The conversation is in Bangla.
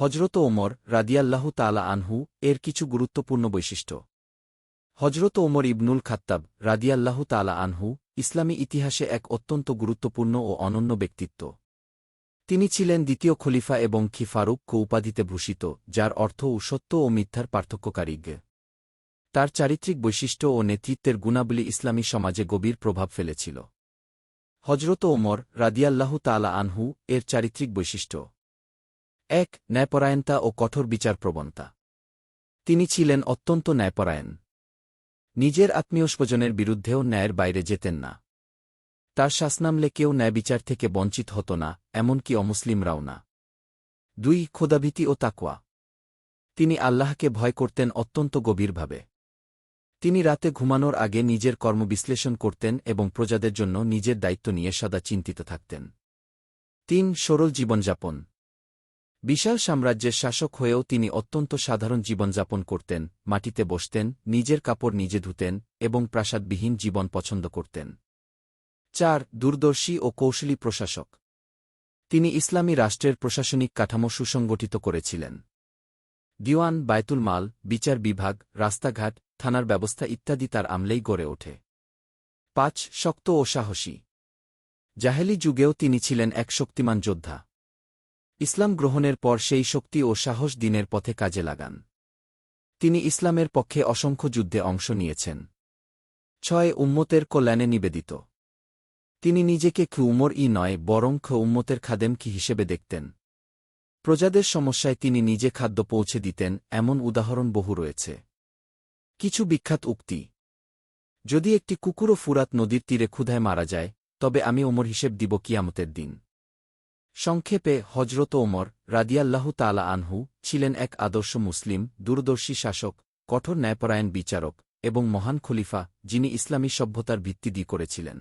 হজরত ওমর রাদিয়াল্লাহু তালা আনহু এর কিছু গুরুত্বপূর্ণ বৈশিষ্ট্য। হজরত ওমর ইবনুল খাত্তাব রাদিয়াল্লাহু তালা আনহু ইসলামী ইতিহাসে এক অত্যন্ত গুরুত্বপূর্ণ ও অনন্য ব্যক্তিত্ব। তিনি ছিলেন দ্বিতীয় খলিফা এবং খি ফারুক কো উপাধিতে ভূষিত, যার অর্থ সত্য ও মিথ্যার পার্থক্যকারী। তার চারিত্রিক বৈশিষ্ট্য ও নেতৃত্বের গুণাবলী ইসলামী সমাজে গভীর প্রভাব ফেলেছিল। হজরত ওমর রাদিয়াল্লাহু তালা আনহু এর চারিত্রিক বৈশিষ্ট্য। এক ন্যায়পরায়ণতা ও কঠোর বিচার প্রবণতা তিনি ছিলেন অত্যন্ত ন্যায়পরায়ণ। নিজের আত্মীয় স্বজনের বিরুদ্ধেও ন্যায়ের বাইরে যেতেন না। তার শাসনামলে কেউ ন্যায় বিচার থেকে বঞ্চিত হত না, এমনকি অমুসলিমরাও না। দুই, খোদাভীতি ও তাকওয়া। তিনি আল্লাহকে ভয় করতেন অত্যন্ত গভীরভাবে। তিনি রাতে ঘুমানোর আগে নিজের কর্মবিশ্লেষণ করতেন এবং প্রজাদের জন্য নিজের দায়িত্ব নিয়ে সদা চিন্তিত থাকতেন। তিন, সরল জীবনযাপন। বিশাল সাম্রাজ্যের শাসক হয়েও তিনি অত্যন্ত সাধারণ জীবনযাপন করতেন, মাটিতে বসতেন, নিজের কাপড় নিজে ধুতেন এবং প্রাসাদবিহীন জীবন পছন্দ করতেন। চার, দূরদর্শী ও কৌশলী প্রশাসক। তিনি ইসলামী রাষ্ট্রের প্রশাসনিক কাঠামো সুসংগঠিত করেছিলেন। দিওয়ান বায়তুল মাল, বিচার বিভাগ, রাস্তাঘাট, থানার ব্যবস্থা ইত্যাদি তার আমলেই গড়ে ওঠে। পাঁচ, শক্ত ও সাহসী। জাহেলি যুগেও তিনি ছিলেন এক শক্তিমান যোদ্ধা। ইসলাম গ্রহণের পর সেই শক্তি ও সাহস দিনের পথে কাজে লাগান। তিনি ইসলামের পক্ষে অসংখ্য যুদ্ধে অংশ নিয়েছেন। ছয় উম্মতের কল্যাণে নিবেদিত। তিনি নিজেকে খু উমর ই নয়, বরং খ উম্মতের খাদেম কি হিসেবে দেখতেন। প্রজাদের সমস্যায় তিনি নিজে খাদ্য পৌঁছে দিতেন, এমন উদাহরণ বহু রয়েছে। কিছু বিখ্যাত উক্তি। যদি একটি কুকুরও ফুরাত নদীর তীরে ক্ষুধায় মারা যায়, তবে আমি ওমর হিসেব দিব কিয়ামতের দিন। সংক্ষেপে হজরত ওমর রাদিয়াল্লাহু তালা আনহু ছিলেন এক আদর্শ মুসলিম, দূরদর্শী শাসক, কঠোর ন্যায়পরায়ণ বিচারক এবং মহান খলিফা যিনি ইসলামী সভ্যতার ভিত্তি দিয়ে করেছিলেন।